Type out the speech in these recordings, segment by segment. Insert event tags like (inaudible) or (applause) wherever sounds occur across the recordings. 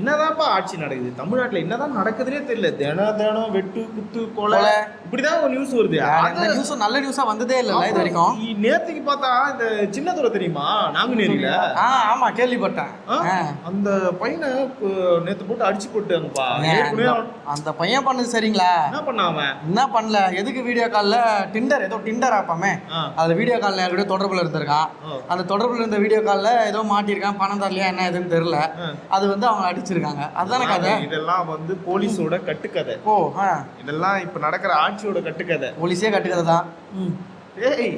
என்னதான்ப்பா ஆட்சி நடக்குது? தமிழ்நாட்டுல என்னதான் நடக்குதுன்னே தெரியல. தினம் தினம் வெட்டு குத்து கொலை. இப்படிதான் ஒரு நியூஸ் வருது. இந்த அத- நியூஸ் நல்ல நியூஸா வந்ததே இல்லைல்ல இது வரைக்கும். நேத்துக்கு பார்த்தா இந்த சின்னதுரை தெரியுமா? நாங்குநேரியில ஆ ஆமா கேள்விப்பட்டேன். அந்த பையனை நேத்து போட்டு அடிச்சு போட்டாங்கப்பா அந்த- அந்த பையன் பண்ணது சரிங்களா? என்ன அவன்? என்ன பண்ணல? எதுக்கு வீடியோ கால்ல டிண்டர் ஏதோ டிண்டர் ஆப்பாமே. அதுல வீடியோ கால்ல யாருக்கிட்ட தொடர்புல இருந்திருக்கான். அந்த தொடர்புல இருந்த வீடியோ கால்ல ஏதோ மாட்டியிருக்கான். பணம் தரலையா என்ன எதுன்னு தெரியல. அது வந்து அவங்க அடிச்சிருக்காங்க அதுதானே கதை? இதெல்லாம் வந்து போலீஸோட கட்டுக்கதை. ஓ இதெல்லாம் இப்ப நடக்கிற ஆட்சியோட கட்டுக்கதை. போலீஸே கட்டுக்கதை தான் ம். ஏய்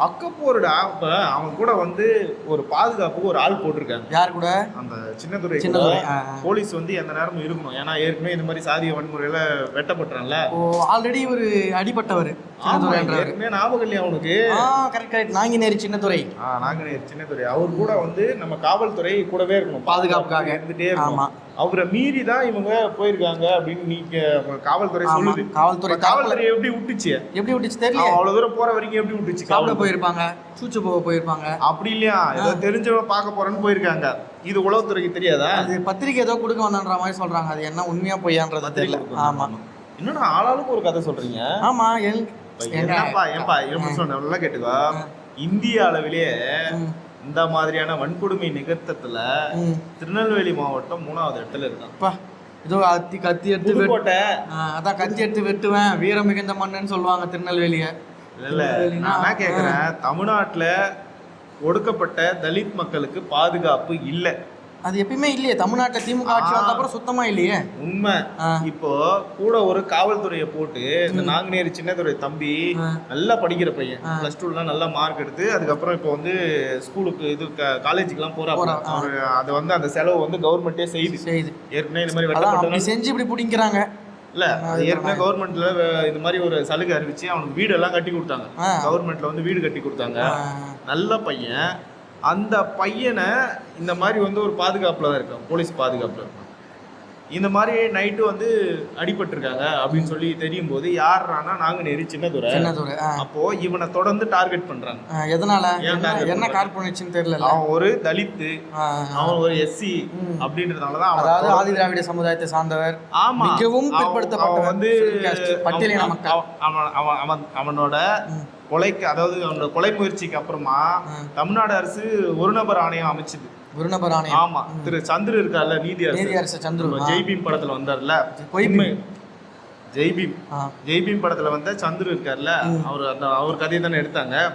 அக்கப்போருடா இப்ப அவன் கூட வந்து ஒரு பாதுகாப்புக்கு ஒரு ஆள் போட்டிருக்காங்க. யார் கூட? அந்த சின்னதுரை சின்னதுரை. போலீஸ் வந்து எந்த நேரமும் இருக்கணும். ஏன்னா ஏற்கனவே இந்த மாதிரி சாதிய வன்முறையில வெட்டப்பட்டான்ல ஓ ஆல்ரெடி ஒரு அடிபட்டவர் ஏற்கனவே ஞாபகம் இல்லையா அவனுக்கு கரெக்ட் கரெக்ட் நாங்கினேரி சின்னதுரை. ஆ, நாங்குநேரி சின்னதுரை. அவர் கூட வந்து நம்ம காவல்துறை கூடவே இருக்கணும். பாதுகாப்புக்காக. இருந்துட்டே. இருக்கணும். அவரை மீறி தான் இவங்க போயிருக்காங்க அப்படின்னு நீங்க காவல்துறை சொல்லுது. காவல்துறை காவல்துறை எப்படி விட்டுச்சு? எப்படி விட்டுச்சு தெரியல. அவ்வளவு தூரம் போற வரைக்கும் எப்படி விட்டுச்சு? காவல்துறை? போயிருப்பாங்க சூச்சு போக போயிருப்பாங்க. அப்படி இல்லையா? ஏதோ தெரிஞ்சவன் பார்க்க போறேன்னு போயிருக்காங்க. இது உளவுத்துறைக்கு தெரியாதா? அது பத்திரிக்கை ஏதோ கொடுக்க வந்தான்ற மாதிரி சொல்றாங்க. அது என்ன உண்மையா பொய்யான்றது தெரியல. ஆமா. என்னடா ஆளாளுக்கு ஒரு கதை சொல்றீங்க? ஆமா எங்க என்னப்பா ஏன்பா எப்படி சொன்ன நல்லா கேட்டுக்கோ. இந்திய அளவிலேயே இந்த மாதிரியான வன்கொடுமை நிகழ்த்தத்துல. திருநெல்வேலி மாவட்டம் மூணாவது இடத்துல இருக்கான் அப்பா, ஏதோ கத்தி கத்தி எடுத்து வெட்டு- அதான் கத்தி எடுத்து வெட்டுவேன். வீரம் மிகுந்த மண்ணுன்னு சொல்லுவாங்க திருநெல்வேலிய. இல்ல இல்ல நான் என்ன கேக்குறேன் தமிழ்நாட்டுல ஒடுக்கப்பட்ட தலித் மக்களுக்கு பாதுகாப்பு இல்ல. அது எப்பயுமே இல்லையே. தமிழ்நாட்டுல திமுக ஆட்சி வந்த அப்புறம் சுத்தமா இல்லையே. உண்மை. இப்போ கூட ஒரு காவல்துறையை போட்டு இந்த நாங்குநேரி சின்னதுரை தம்பி. நல்லா படிக்கிற பையன். பிளஸ் டூலாம் நல்லா மார்க் எடுத்து அதுக்கப்புறம் இப்போ வந்து ஸ்கூலுக்கு இது காலேஜுக்குலாம். அவரு அது வந்து அந்த செலவு வந்து கவர்மெண்ட்டே செய்யுது. செய்யுது. ஏற்கனவே இந்த மாதிரி செஞ்சு இப்படி பிடிக்கிறாங்க இல்ல ஏற்கனவே கவர்மெண்ட்ல இந்த மாதிரி ஒரு சலுகை அறிவிச்சு அவனுக்கு வீடு எல்லாம் கட்டி கொடுத்தாங்க. கவர்மெண்ட்ல வந்து வீடு கட்டி கொடுத்தாங்க. நல்ல பையன். அந்த பையனை இந்த மாதிரி வந்து ஒரு பாதுகாப்புல தான் இருக்கான் போலீஸ் பாதுகாப்புல இருக்கான் இந்த மாதிரி நைட்டு வந்து அடிபட்டிருக்காங்க அப்படின்னு சொல்லி தெரியும் போது யாருன்னா நாங்குநேரி சின்னதுரை சின்னதுரை. அப்போ இவனை தொடர்ந்து டார்கெட் பண்றாங்க எதனால என்ன பண்றாங்க? கார்பரேஷன் தெரியல அவன் ஒரு தலித்து அவன் ஒரு எஸ்சி. அப்படின்றதுனாலதான் அதாவது ஆதி திராவிட சமுதாயத்தை சார்ந்தவர் ஆமா மிகவும். அவன் வந்து பட்டியலின அவன் மக்கள். அவன் அவன் அவன் அவனோட. கொலைக்கு அதாவது அவனோட கொலை முயற்சிக்கு அப்புறமா. தமிழ்நாடு அரசு ஒரு நபர் ஆணையம் அமைச்சது ஆணையம் ஆமா திரு சந்திர இருக்கார்ல நீதி அரசு நீதி அரசு சந்துரு ஜெய்பீம் படத்துல வந்தார்ல. உண்மை. ஜெய்பீம். ஜெய்பீம் படத்துல வந்த சந்துரு இருக்கார்ல. அவர் அந்த அவர் கதையை தானே எடுத்தாங்க.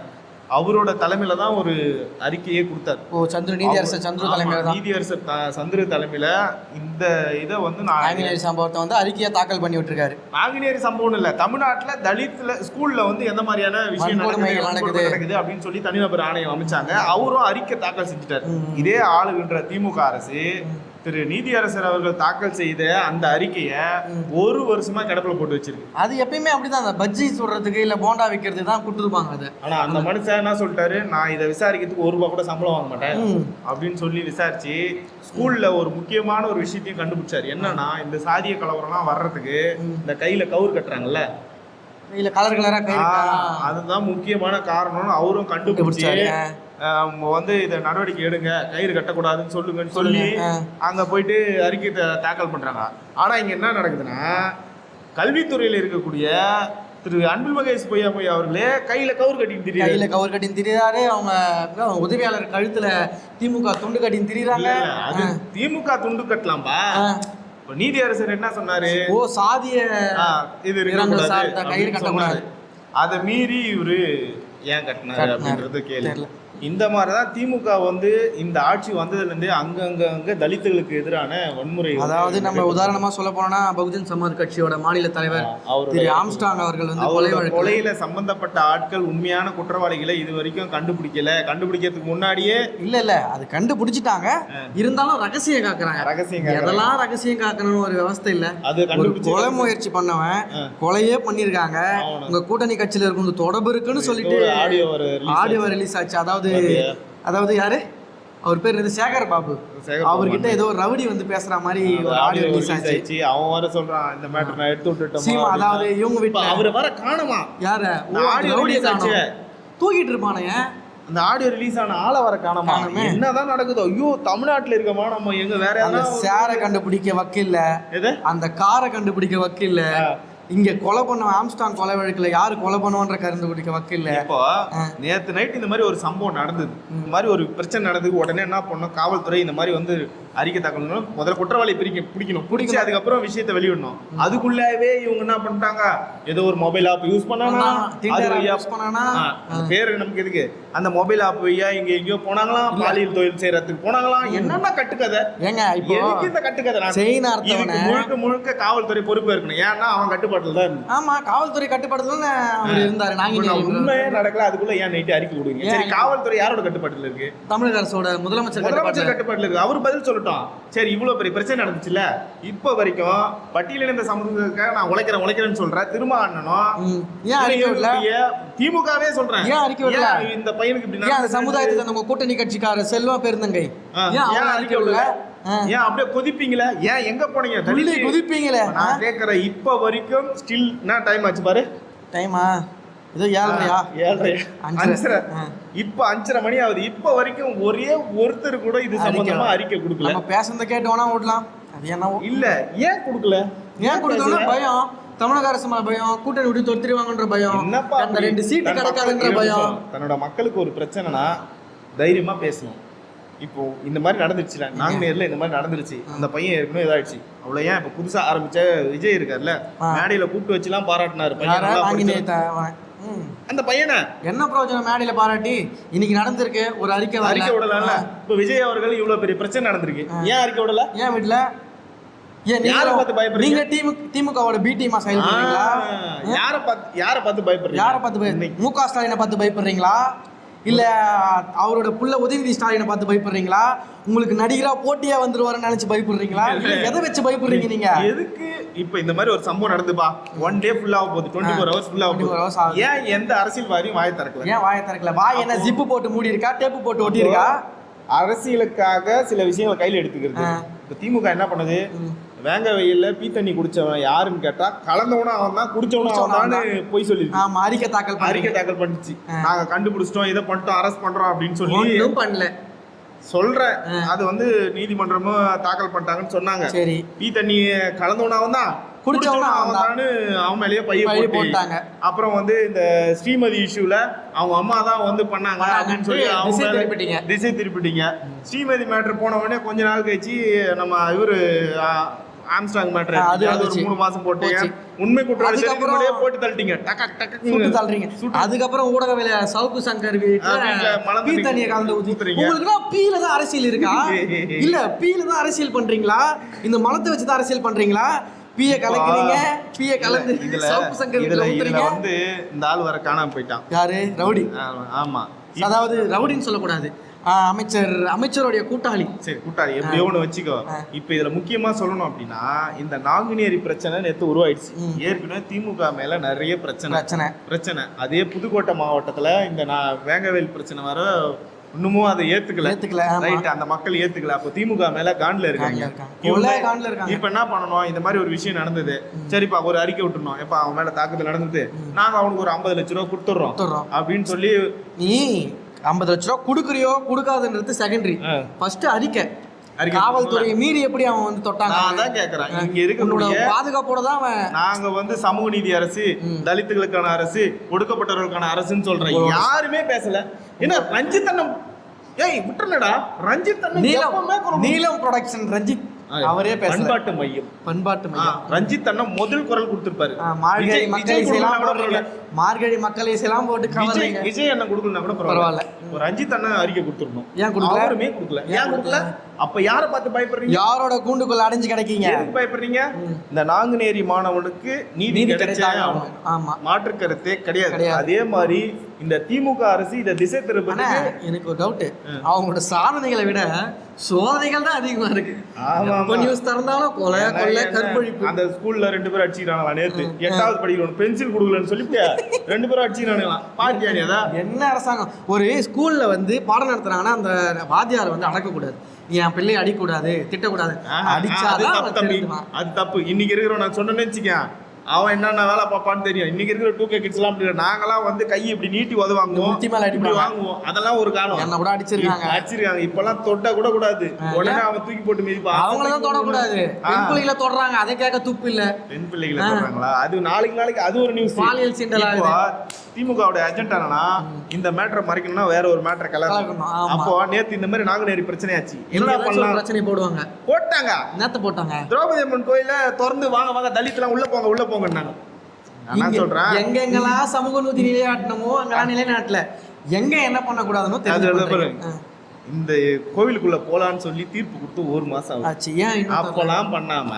அவரோட தலைமையில தான் ஒரு அறிக்கையே கொடுத்தாரு. ஓ சந்துரு நீதி அரசு சந்துரு தலைமையில தான்? நீதி அரசு த- சந்திர தலைமையில இந்த இதை வந்து நான் ஆங்கிலேய சம்பவத்தை வந்து அறிக்கையா தாக்கல் பண்ணி விட்டுருக்காரு. நாங்குநேரி சம்பவம் இல்ல தமிழ்நாட்டுல தலித்ல ஸ்கூல்ல வந்து எந்த மாதிரியான விஷயம் நடக்குது நடக்குது. அப்படின்னு சொல்லி தனிநபர் ஆணையம் அமைச்சாங்க. அவரும் அறிக்கை தாக்கல் செஞ்சுட்டாரு. இதே ஆளுகின்ற திமுக அரசு திரு நீதியரசர் அவர்கள் தாக்கல் செய்த அந்த அறிக்கையை ஒரு வருஷமா கிடப்புல போட்டு வச்சிருக்கு. அது எப்பயுமே அப்படிதான். அந்த பஜ்ஜி சுடுறதுக்கு இல்ல போண்டா விற்கிறதுக்கு தான் கொடுத்துருப்பாங்க அது. ஆனா அந்த மனுஷன் என்ன சொல்லிட்டாரு? நான் இதை விசாரிக்கிறதுக்கு ஒரு ரூபா கூட சம்பளம் வாங்க மாட்டேன். அப்படின்னு சொல்லி விசாரிச்சு ஸ்கூல்ல ஒரு முக்கியமான ஒரு விஷயத்தையும் கண்டுபிடிச்சாரு. என்னன்னா இந்த சாதிய கலவரம்லாம் வர்றதுக்கு இந்த கையில கவுர் கட்டுறாங்கல்ல? இல்ல கலர் கலரா அதுதான் முக்கியமான காரணம்னு அவரும் கண்டுபிடிச்சு கண்டுபிடிச்சாரு. அவங்க வந்து இதை நடவடிக்கை எடுங்க கயிறு கட்டக்கூடாதுன்னு சொல்லுங்கன்னு சொல்லி. அங்க போயிட்டு அறிக்கை தாக்கல் பண்றாங்க. ஆனா இங்க என்ன நடக்குதுன்னா கல்வித்துறையில இருக்கக்கூடிய திரு அன்பில் மகேஷ் பொய்யா பொய்யா அவர்களே கையில கவுர் கட்டிட்டு தெரியாது கையில கவர் கட்டின்னு திரியாரு அவங்க உதவியாளர் கழுத்துல திமுக துண்டு கட்டின்னு திரியுறாங்க. அது திமுக துண்டு கட்டலாம்பா. இப்ப நீதி அரசர் என்ன சொன்னாரு? ஓ சாதிய இது இருக்கக்கூடாது கயிறு கட்டக்கூடாது. அதை மீறி இவரு ஏன் கட்டினாரு. அப்படின்றது கேள்வி. இந்த மாதிரிதான் திமுக வந்து இந்த ஆட்சி வந்ததுல இருந்தே அங்கங்க அங்க தலித்துகளுக்கு எதிரான வன்முறை அதாவது நம்ம உதாரணமா சொல்ல போனோம்னா பகுஜன் சமாஜ் கட்சியோட மாநில தலைவர் அவருடைய திரு ஆம்ஸ்டாங் அவர்கள் வந்து கொலை கொலையில சம்பந்தப்பட்ட ஆட்கள் உண்மையான குற்றவாளிகளை இது வரைக்கும் கண்டுபிடிக்கல. கண்டுபிடிக்கிறதுக்கு முன்னாடியே இல்ல இல்ல. அது கண்டுபிடிச்சிட்டாங்க. இருந்தாலும் ரகசியம் காக்குறாங்க. ரகசியம் எதெல்லாம் ரகசியம் காக்கணும்னு ஒரு விவஸ்தை இல்ல. அது கொலை முயற்சி பண்ணவன். கொலையே பண்ணிருக்காங்க அவனை- உங்க கூட்டணி கட்சியில இருக்கும் தொடர்பு இருக்குன்னு சொல்லிட்டு ஆடியோ ஆடியோ ரிலீஸ் ஆச்சு. அதாவது பாத்தியா? அதாவது யாரு? அவர் பேர் வந்து சேகர் பாபு. அவர்கிட்ட ஏதோ ஒரு ரவுடி வந்து பேசுற மாதிரி ஒரு ஆடியோ ஆடியோ ரிலீஸ் ஆச்சு. அவன் வர சொல்றான் இந்த மேட்டர் நான் எடுத்து விட்டுட்டோமா சீமா அதாவது. இவங்க வீட்டுல அவரை வர காணுமா? யார? ரவுடியை release ஆச்சு. தூக்கிட்டு இருப்பானுங்க அந்த ஆடியோ ரிலீஸ் ஆன ஆளை வர காணாமா. என்னதான் நடக்குதோ? ஐயோ தமிழ்நாட்டுல இருக்கமா? நம்ம எங்க வேற யாராவது சேரை கண்டுபிடிக்க வக்கில்ல. எது? அந்த காரை கண்டுபிடிக்க வக்கில்ல. இங்க கொலை பண்ண ஆம்ஸ்டாங் கொலை வழக்குல யாரு கொலை பண்ணுவான்ற கண்டுபிடிக்க வக்கில்ல இப்போ நேத்து நைட் இந்த மாதிரி ஒரு சம்பவம் நடந்தது. இந்த மாதிரி ஒரு பிரச்சனை நடந்தது. உடனே என்ன பண்ணோம்? காவல்துறை இந்த மாதிரி வந்து அறிக்கை தாக்கல் பண்ணணும். முதல்ல குற்றவாளி பிரிக்க பிடிக்கணும். பிடிச்சி அதுக்கப்புறம் விஷயத்தை வெளியிடணும். அதுக்குள்ளவே இவங்க என்ன பண்ணிட்டாங்க? ஏதோ ஒரு மொபைல் ஆப் யூஸ் பண்ணானா? ஆ, அந்த பேரு நமக்கு எதுக்கு? அந்த மொபைல் ஆப் வழியா இங்க எங்கேயோ போனாங்களாம் பாலியல் தொழில் செய்யறதுக்கு போனாங்களாம் என்னென்ன கட்டுக்கதை? ஏங்க இப்போ இந்த கட்டுக்கதை செயின் அர்த்தவனை முழுக்க முழுக்க காவல்துறை பொறுப்பு இருக்கணும். ஏன்னா அவன் கட்டுப்பாட்டுல தான் ஆமா காவல்துறை கட்டுப்பாடுல அவர் இருந்தாரு. நாங்க உண்மையே நடக்கல. அதுக்குள்ள ஏன் நைட்டு அறிக்கை கொடுங்க? சரி? காவல்துறை யாரோட கட்டுப்பாட்டுல இருக்கு? தமிழக அரசோட முதலமைச்சர் முதலமைச்சர் கட்டுப்பாடு கட்டுப்பாட்டுல இருக்கு. அவர் பதில் சொல்லட்டும். சரி இவ்வளவு பெரிய பிரச்சனை நடந்துச்சுல்ல? இப்ப வரைக்கும் பட்டியலிழந்த சமூகத்துக்காக நான் உழைக்கிறேன் உழைக்கிறேன்னு சொல்றேன் திரும்ப அண்ணனும் ஏன் அறிக்கை விடல? திமுகவே சொல்றேன். ஏன் அறிக்கை விடல? இந்த பையனுக்கு இப்படி ஏன் அந்த நடந்துச்சு? சமுதாயத்தை அந்த உங்க கூட்டணி கட்சிக்கார செல்வா பெருந்தங்கை? ஏன் அறிக்கை விடல. ஏன் அப்படியே கொதிப்பீங்களே? ஏன் எங்க போனீங்க? துள்ளி குதிப்பீங்களே? நான் கேக்குறேன் இப்ப வரைக்கும் ஸ்டில் என்ன டைம் ஆச்சு பாரு? டைமா இது ஏழ்றையா ஏழரை. அஞ்சரை. இப்ப அஞ்சரை மணி ஆகுது. இப்ப வரைக்கும் ஒரே ஒருத்தர் கூட இது சம்பந்தமா அறிக்கை கொடுக்கல. நம்ம பேசுறத கேட்டு வேணா விடலாம் அது என்ன இல்ல ஏன் கொடுக்கல? ஏன் பேசல? பயம். தமிழக அரசு மேல பயம். கூட்டணி விட்டு தொத்திருவாங்கன்ற பயம். அந்த? ரெண்டு சீட்டு தன் கிடைக்காதுன்ற பயம். தன்னோட மக்களுக்கு ஒரு பிரச்சனைனா தைரியமா பேசணும். இப்போ இந்த மாதிரி நடந்துருச்சுல. நாங்குநேர்ல இந்த மாதிரி நடந்துருச்சு. அந்த பையன் ஏற்கனவே இதாயிடுச்சு. அவ்வளவு ஏன் இப்ப புதுசா ஆரம்பிச்ச விஜய் இருக்கார்ல. மேடையில கூப்பிட்டு வச்சுலாம் பாராட்டினாரு. பையன் அந்த பையனை. என்ன பிரயோஜனம் மேடையில பாராட்டி? இன்னைக்கு நடந்திருக்கு ஒரு அறிக்கை. அறிக்கை விடலாம்ல. ஆ. இப்ப விஜய் அவர்கள் இவ்வளவு பெரிய பிரச்சனை நடந்திருக்கு. ஏன் அறிக்கை விடல? ஏன் வீட்ல? ஏன் யாரை பார்த்து பயப்படுறீங்க? நீங்க திமுக திமுகவோட பி டீமா செயல்படுறீங்களா ஆ, யார பார்த்து யார பார்த்து பயப்படுறீங்க? யாரை பார்த்து பய மு க ஸ்டாலினை பார்த்து பயப்படுறீங்களா? இல்ல அவரோட புள்ள உதயநிதி ஸ்டாலினை பார்த்து பயப்படுறீங்களா? உங்களுக்கு நடிகரா போட்டியா வந்துருவாருன்னு நினைச்சு பயப்படுறீங்களா? எதை வச்சு பயப்படுறீங்க நீங்க? எதுக்கு? இப்ப இந்த மாதிரி ஒரு சம்பவம் நடந்துப்பா ஒன் டே ஃபுல்லா ஆக போகுது. டுவெண்ட்டி ஃபோர் ஹவர்ஸ் ஃபுல்லா 24 hours போகுது. ஆகுது. ஏன் எந்த அரசியல்வாதியும் வாயை திறக்கல? ஏன் வாயை திறக்கல? வாய் என்ன ஜிப்பு போட்டு மூடி இருக்கா டேப்பு போட்டு ஒட்டி இருக்கா அரசியலுக்காக சில விஷயங்களை கையில எடுத்துக்கிறது. இப்ப திமுக என்ன பண்ணுது? வேங்க வெயில்ல பீ தண்ணி குடிச்சவன் யாருன்னு கேட்டா கலந்தவனும் அவன் தான் குடிச்சவனும் அவன் தான். போய் சொல்லிருக்கு ஆமா அறிக்கை தாக்கல் அறிக்கை தாக்கல் பண்ணிச்சு. நாங்க கண்டுபிடிச்சிட்டோம் இதை பண்ணிட்டோம் அரெஸ்ட் பண்றோம் அப்படின்னு சொல்லி ஒன்றும் பண்ணல. சொல்றேன். அது வந்து நீதிமன்றமும் தாக்கல் பண்ணிட்டாங்கன்னு சொன்னாங்க. சரி. பீ தண்ணி கலந்தவனும் அவன் தான். குடிச்சவனும் அவன் அவன் மேலேயே பைய போட்டாங்க. அப்புறம் வந்து இந்த ஸ்ரீமதி இஷ்யூல அவங்க அம்மா தான் வந்து பண்ணாங்க அப்படின்னு சொல்லி அவங்க திசை திருப்பிட்டீங்க. திசை திருப்பிட்டீங்க. ஸ்ரீமதி மேட்ரு போன உடனே கொஞ்ச நாள் கழிச்சு நம்ம இவரு ஆம்ஸ்டாங் மேட்ரு அது ஒரு. மூணு மாசம் போச்சு. உண்மை முன்னாடியே போட்டு தள்ளிட்டீங்க. டக்கு டக்கு சுட்டு தள்ளுறீங்க. அதுக்கப்புறம் ஊடகவில சவுக்கு சங்கர் வீட்டுல தண்ணியை கலந்து ஊத்தி. ஊத்துறீங்க. பீல தான் அரசியல் இருக்கா? (laughs) இல்ல பீல தான் அரசியல் பண்றீங்களா? இந்த மலத்தை வச்சு தான் அரசியல் பண்றீங்களா? பீய கலக்குறீங்க பீய கலந்து இதுல சவுக்கு சங்கர் இதுல இதுல வந்து இந்த ஆள் வர காணாம போயிட்டான். யாரு? ரவுடி. ஆமா, அதாவது ரவுடின்னு சொல்லக்கூடாது. அமைச்சர் அமைச்சருடைய கூட்டாளி. சரி கூட்டாளி. எப்படியோ ஒன்று வச்சுக்கோ. இப்போ இதுல முக்கியமா சொல்லணும் அப்படின்னா இந்த நாங்குநேரி பிரச்சனை நேத்து உருவாயிடுச்சு. ஏற்கனவே திமுக மேல நிறைய பிரச்சனை. பிரச்சனை. பிரச்சனை. அதே புதுக்கோட்டை மாவட்டத்துல இந்த நான் வேங்கவேல் பிரச்சனை வர இன்னமும் அதை ஏத்துக்கல. ஏத்துக்கல. ரைட் அந்த மக்கள் ஏத்துக்கல. அப்போ திமுக மேல காண்ல இருக்காங்க. காண்ல இருக்காங்க. இப்ப என்ன பண்ணணும்? இந்த மாதிரி ஒரு விஷயம் நடந்தது. சரிப்பா ஒரு அறிக்கை விட்டுருணும் எப்ப அவன் மேல தாக்குதல் நடந்தது. நாங்க அவனுக்கு ஒரு ஐம்பது லட்ச ரூபா கொடுத்துட்றோம். கொடுத்துட்றோம். அப்படின்னு சொல்லி நீ ஐம்பது லட்ச ரூபா கொடுக்குறியோ கொடுக்காதுன்றது செகண்டரி. ஃபர்ஸ்ட் அறிக்கை. காவல்துறையை மீறி எப்படி அவன் வந்து தொட்டாங்க நான் அதான் கேக்குறேன். இங்க இருக்கக்கூடிய பாதுகாப்போட தான் அவன் நாங்க வந்து சமூக நீதி அரசு தலித்துகளுக்கான அரசு ஒடுக்கப்பட்டவர்களுக்கான அரசுன்னு சொல்றேன். யாருமே பேசல. என்ன ரஞ்சித் அண்ணன் ஏய் விட்டுறடா ரஞ்சித் அண்ணன் நீலம். நீலம் ப்ரொடக்ஷன் ரஞ்சித் அவரே பண்பாட்டு மையம். பண்பாட்டு மையம். ரஞ்சித் அண்ணன் முதல் குரல் கொடுத்திருப்பாரு. மார்கழி மக்கள் இசையெல்லாம் போட்டு விஜய் விஜய் அண்ணன் கொடுக்கலனா கூட பரவாயில்ல. ஒரு ரஞ்சித் அண்ணன் அறிக்கை கொடுத்துருந்தோம் ஏன் கொடுக்கல? அவருமே கொடுக்கல. ஏன் கொடுக்கல? அப்ப யாரை பார்த்து பயப்படுறீங்க? யாரோட கூண்டுக்குள்ள அடைஞ்சு கிடைக்கீங்க? எதுக்கு பயப்படுறீங்க? இந்த நாங்குநேரி மாணவனுக்கு நீதி கிடைச்சே. ஆமா. மாற்று கருத்தே கிடையாது. அதே மாதிரி இந்த திமுக அரசு இதை திசை திருப்பதுக்கு எனக்கு ஒரு டவுட் அவங்களோட சாதனைகளை விட சோதனைகள் தான் அதிகமா இருக்கு. ஆமா. நியூஸ் திறந்தாலும் கொலை கொள்ளை கற்பழிப்பு. அந்த ஸ்கூல்ல ரெண்டு பேரும் அடிச்சுக்கிறாங்களா நேத்து எட்டாவது படிக்கிறோம் பென்சில் கொடுக்கலன்னு சொல்லிட்டு ரெண்டு பேரும் நீ அதான் என்ன அரசாங்கம்? ஒரு ஸ்கூல்ல வந்து பாடம் நடத்துறாங்கன்னா அந்த வாத்தியார் வந்து அடக்கக்கூடாது. என் பிள்ளையை அடிக்கக்கூடாது திட்டக்கூடாது. அடிச்சாதான் திருந்துவான். அது தப்பு. இன்னைக்கு இருக்கிறோம் நான் சொன்னேன்னு வச்சுக்கேன். அவன் என்னென்ன வேலை பார்ப்பான்னு தெரியும். இன்னைக்கு இருக்கிற டூ கே கிட்ஸ்லாம் அப்படி இல்லை. நாங்கெல்லாம் வந்து கையை இப்படி நீட்டி உதவாங்குவோம் இப்படி. வாங்குவோம் அதெல்லாம் ஒரு காலம் என்ன கூட அடிச்சிருக்காங்க. அடிச்சிருக்காங்க. இப்பெல்லாம் தொட்ட கூட கூடாது. உடனே அவன் தூக்கி போட்டு மிதிப்பான். அவங்கள தான் தொடக்கூடாது. பெண் பிள்ளைகளை தொடறாங்க. அதை கேட்க துப்பு இல்ல. பெண் பிள்ளைகளை சொல்றாங்களா அது நாளைக்கு நாளைக்கு அது ஒரு நியூஸ் பாலியல் சீண்டல் ஆகுது. திமுகவுடைய அஜெண்டா என்னன்னா இந்த மேட்டரை மறைக்கணும்னா வேற ஒரு மேட்டரை கலக்கணும். அப்போ நேத்து இந்த மாதிரி நாங்குநேரி பிரச்சனையாச்சு. என்ன என்ன பண்ணலாம்? பிரச்சனை போடுவாங்க. போட்டாங்க. நேத்த போட்டாங்க. திரௌபதி அம்மன் கோயில திறந்து வாங்க வாங்க தலித்லாம் உள்ள போங்க உள்ள போங்கன்னாங்க. நான் சொல்றேன்? எங்க எங்கெல்லாம் சமூக நீதி நிலையாட்டணுமோ அங்கெல்லாம் நிலைநாட்டல. எங்க என்ன பண்ணக்கூடாதுன்னு தெரிஞ்சு. இந்த கோவிலுக்குள்ள போலான்னு சொல்லி தீர்ப்பு கொடுத்து ஒரு மாசம் ஆச்சு ஏன்? அப்பெல்லாம் பண்ணாம.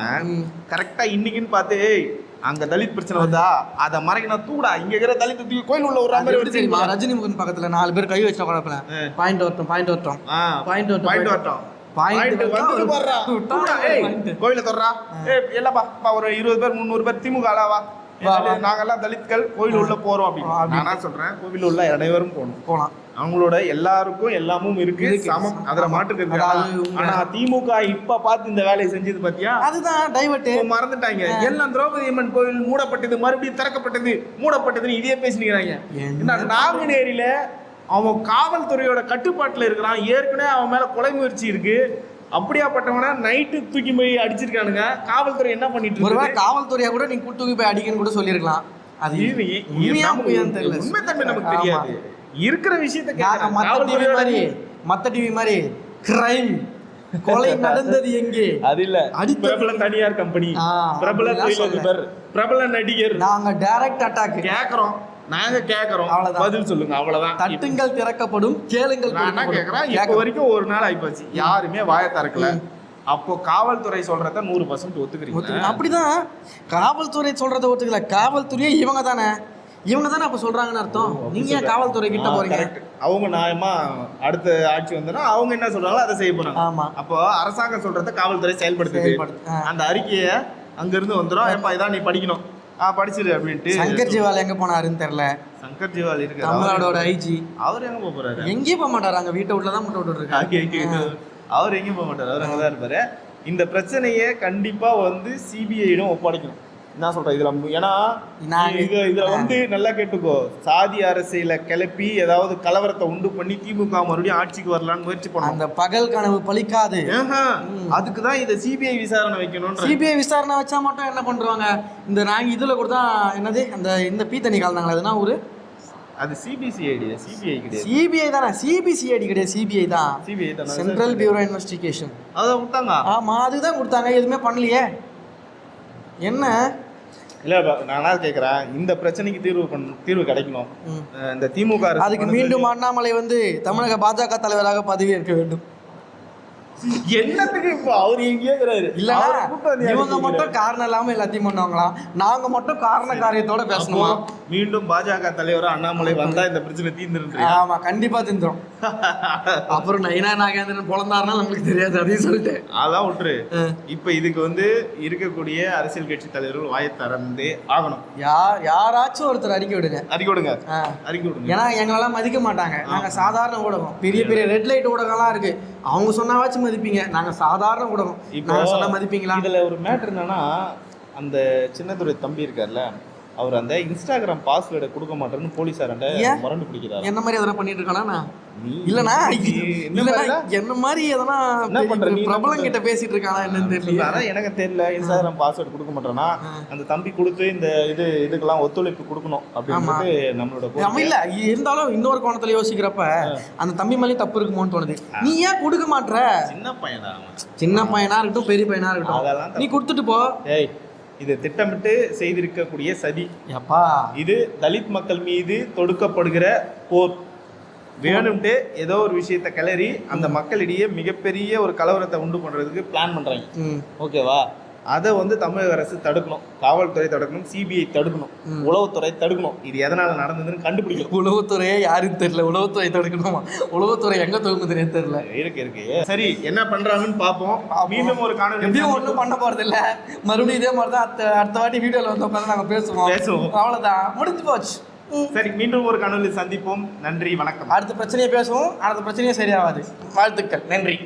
கரெக்டா இன்னைக்குன்னு பார்த்து அங்க தலித் பிரச்சனை வந்தா அத மறைக்கணும் தூடா. இங்க இருக்கிற தலித் தூக்கி கோயில் உள்ள ஒரு மாதிரி தெரியுமா? ரஜினி முகன் பக்கத்துல நாலு பேர் கை வச்சா குழப்பல பாயிண்ட் வரட்டும் பாயிண்ட் வரட்டும். Point வரட்டும், பாயிண்ட். வரட்டும். கோயிலை தொடரா ஏய் இல்லப்பா ஒரு இருபது பேர் முந்நூறு பேர் திமுக ஆளாவா. நாங்கெல்லாம் தலித்கள் கோயில் உள்ள போறோம் அப்படின்னு. அப்படி. நானா சொல்றேன்? கோவில் உள்ள அனைவரும் போகணும். போலாம். அவங்களோட எல்லாருக்கும் எல்லாமும் இருக்கு. சமம் அதுல மாட்டுக்கு ஆனா திமுக இப்ப பார்த்து இந்த வேலையை செஞ்சது பாத்தியா? அதுதான் டைவர்ட் மறந்துட்டாங்க. எல்லாம் திரௌபதி அம்மன் கோவில் மூடப்பட்டது மறுபடியும் திறக்கப்பட்டது மூடப்பட்டதுன்னு இதே என்ன? நாங்குநேரியில அவன் காவல்துறையோட கட்டுப்பாட்டுல இருக்கிறான். ஏற்கனவே அவன் மேல கொலை முயற்சி இருக்கு. அப்படியாப்பட்டவன நைட்டு தூக்கி போய் அடிச்சிருக்கானுங்க. காவல்துறை என்ன பண்ணிட்டு ஒருவேளை காவல்துறையா கூட நீ கூட்டு போய் அடிக்கன்னு கூட சொல்லியிருக்கலாம். அது உண்மையா தெரியல. உண்மை தன்மை நமக்கு. தெரியாது. இருக்கிற விஷயத்த. மத்த டிவி மாதிரி மத்த டிவி மாதிரி கிரைம் கொலை (laughs) நடந்தது எங்கே? அது இல்ல. பிரபல தனியார் கம்பெனி பிரபல தொழிலதிபர் பிரபல நடிகர். நாங்க டைரக்ட் அட்டாக் கேக்குறோம். நாங்க கேக்குறோம். அவ்வளவுதான். பதில் சொல்லுங்க அவ்வளவுதான். தட்டுங்கள் திறக்கப்படும் கேளுங்கள் நான் என்ன. கேக்குறேன்? இப்ப வரைக்கும் ஒரு நாள் ஆயிப்போச்சு. யாருமே வாயை திறக்கல. அப்போ காவல்துறை சொல்றத நூறு பர்சன்ட் ஒத்துக்கிறீங்க. அப்படிதான். காவல்துறை சொல்றத ஒத்துக்கல. காவல்துறையே இவங்க தானே. இவங்க தானே அப்ப சொல்றாங்கன்னு அர்த்தம்? நீங்க ஏன் காவல்துறை கிட்ட correct. அவங்க நியாயமா அடுத்த ஆட்சி வந்தனா அவங்க என்ன சொல்றாங்களோ அதை செய்ய போறாங்க. ஆமா. அப்போ அரசாங்கம் சொல்றத காவல்துறை செயல்படுத்துது. அந்த அறிக்கையை அங்க இருந்து வந்துரும். ஏப்பா இதான் நீ படிக்கணும். ஆ படிச்சிரு அப்படின்ட்டு சங்கர் ஜிவால் எங்க போனாருன்னு தெரியல. சங்கர் ஜிவால் இருக்கு தமிழ்நாடோட ஐஜி. அவர் எங்க போக போறாரு? எங்கேயும் போக மாட்டாரு. அங்க வீட்டை விட்டுல தான் முட்டை விட்டு இருக்காரு. ஆக்கி, ஆக்கி, ஆக்கி. அவர் எங்கேயும் போக மாட்டார். அவர் அங்கதான் இருப்பாரு. இந்த பிரச்சனையை கண்டிப்பா வந்து சிபிஐடும் ஒப்படைக்கணும். என்ன சொல்றேன் இதுல ஏன்னா இது இதுல வந்து நல்லா கேட்டுக்கோ. சாதி அரசியல கிளப்பி ஏதாவது கலவரத்தை உண்டு பண்ணி திமுக மறுபடியும் ஆட்சிக்கு வரலான்னு முயற்சி பண்ணாங்க அந்த பகல் கனவு பலிக்காது அதுக்கு தான் இதை சிபிஐ விசாரணை வைக்கணும்ன்ற. சிபிஐ விசாரணை வச்சா மட்டும் என்ன பண்றாங்க? இந்த நாங்க இதுல கூட தான் என்னது அந்த இந்த பீ தண்ணி கலந்தாங்களா அதுனா ஒரு அது சிபிசிஐடி சிபிஐ கிடையாது. சிபிஐ தானே? சிபிசிஐடி கிடையாது சிபிஐ தான். சிபிஐ தானே? சென்ட்ரல் பியூரோ இன்வெஸ்டிகேஷன் அதை விட்டாங்க. ஆமா அதுதான் கொடுத்தாங்க எதுவுமே பண்ணலையே. என்ன? இல்ல நானா கேக்குறேன். இந்த பிரச்சனைக்கு தீர்வு பண்ண தீர்வு கிடைக்கணும். இந்த திமுக அதுக்கு மீண்டும் அண்ணாமலை வந்து தமிழக பாஜக தலைவராக பதவியேற்க வேண்டும். என்னத்துக்கு இப்போ அவர் எங்கேயே இல்ல இவங்க மட்டும் காரணம் இல்லாம எல்லாத்தையும் பண்ணுவாங்களாம் நாங்க மட்டும் காரண காரியத்தோட பேசணுமா? மீண்டும் பாஜக தலைவர் அண்ணாமலை வந்தா இந்த பிரச்சனை தீர்ந்துருன்றியா ஆமா கண்டிப்பா தின்றோம் (laughs) அப்புறம் நயினா நாகேந்திரன் பிறந்தாருன்னா நம்மளுக்கு தெரியாது அதையும் சொல்லிட்டேன். அதான் விட்டுரு இப்ப இதுக்கு வந்து இருக்கக்கூடிய அரசியல் கட்சி தலைவர்கள் வாயை திறந்தே ஆகணும். யார் யாராச்சும் ஒருத்தர் அறிக்கை விடுங்க. அறிக்கை விடுங்க. அறிக்கை விடுங்க. ஏன்னா எங்களெல்லாம் மதிக்க மாட்டாங்க. நாங்க சாதாரண ஊடகம். பெரிய பெரிய ரெட் லைட் ஊடகம்லாம் இருக்கு. அவங்க சொன்னாவாச்சும் மதிப்பீங்க. நாங்க சாதாரண ஊடகம். இப்போ சொன்னா மதிப்பீங்களா? இதுல ஒரு மேட்டர் என்னன்னா அந்த சின்னதுரை தம்பி இருக்கார்ல அவர் அந்த இன்ஸ்டாகிராம் பாஸ்வேர்டை கொடுக்க மாட்டேன்னு போலீஸார்ட்ட ஏன்? முரண்டு பிடிக்கிறார் என்ன மாதிரி எதனா பண்ணிட்டு இருக்கானா இல்லனா என்ன மாதிரி எதனா பிரபலம்? கிட்ட பேசிட்டு இருக்கானா என்னன்னு தெரியல அதான் எனக்கு தெரியல இன்ஸ்டாகிராம் பாஸ்வேர்டு கொடுக்க மாட்டேன்னா அந்த தம்பி கொடுத்து இந்த இது இதுக்கெல்லாம் ஒத்துழைப்பு கொடுக்கணும் அப்படின்றது நம்மளோட. இல்ல இருந்தாலும் இன்னொரு கோணத்துல யோசிக்கிறப்ப அந்த தம்பி மேலே தப்பு இருக்குமோன்னு தோணுது. நீ ஏன் கொடுக்க மாட்ற? சின்ன பையனா சின்ன பையனா இருக்கட்டும் பெரிய பையனா இருக்கட்டும். நீ கொடுத்துட்டு போ. ஏய் இது திட்டமிட்டு செய்திருக்கக்கூடிய சதி. எப்பா. இது தலித் மக்கள் மீது தொடுக்கப்படுகிற போர். வேணும்ட்டு ஏதோ ஒரு விஷயத்தை கிளறி அந்த மக்களிடையே மிகப்பெரிய ஒரு கலவரத்தை உண்டு பண்றதுக்கு பிளான் பண்றாங்க. ம். ஓகேவா அதை வந்து தமிழக அரசு தடுக்கணும். காவல்துறை தடுக்கணும் சிபிஐ தடுக்கணும். உளவுத்துறை தடுக்கணும். இது எதனால நடந்ததுன்னு கண்டுபிடிக்கணும். உளவுத்துறையே யாருன்னு தெரியல? உளவுத்துறை தடுக்கணுமா? உளவுத்துறை எங்க தொகுங்குதுன்னே தெரியல. இருக்கு இருக்கு. சரி என்ன பண்றாங்கன்னு பாப்போம். மீண்டும் ஒரு காணொலி எப்படியும் ஒண்ணும் பண்ண போறது இல்ல. மறுபடியும் இதே மாதிரி தான் அடுத்த அடுத்த வாட்டி வீடியோல வந்து உட்காந்து நாங்க பேசுவோம். பேசுவோம். அவ்வளவுதான். முடிஞ்சு போச்சு. சரி மீண்டும் ஒரு காணொலி சந்திப்போம். நன்றி வணக்கம். அடுத்த பிரச்சனையை பேசுவோம். அடுத்த பிரச்சனையே சரியாகாது. வாழ்த்துக்கள். நன்றி.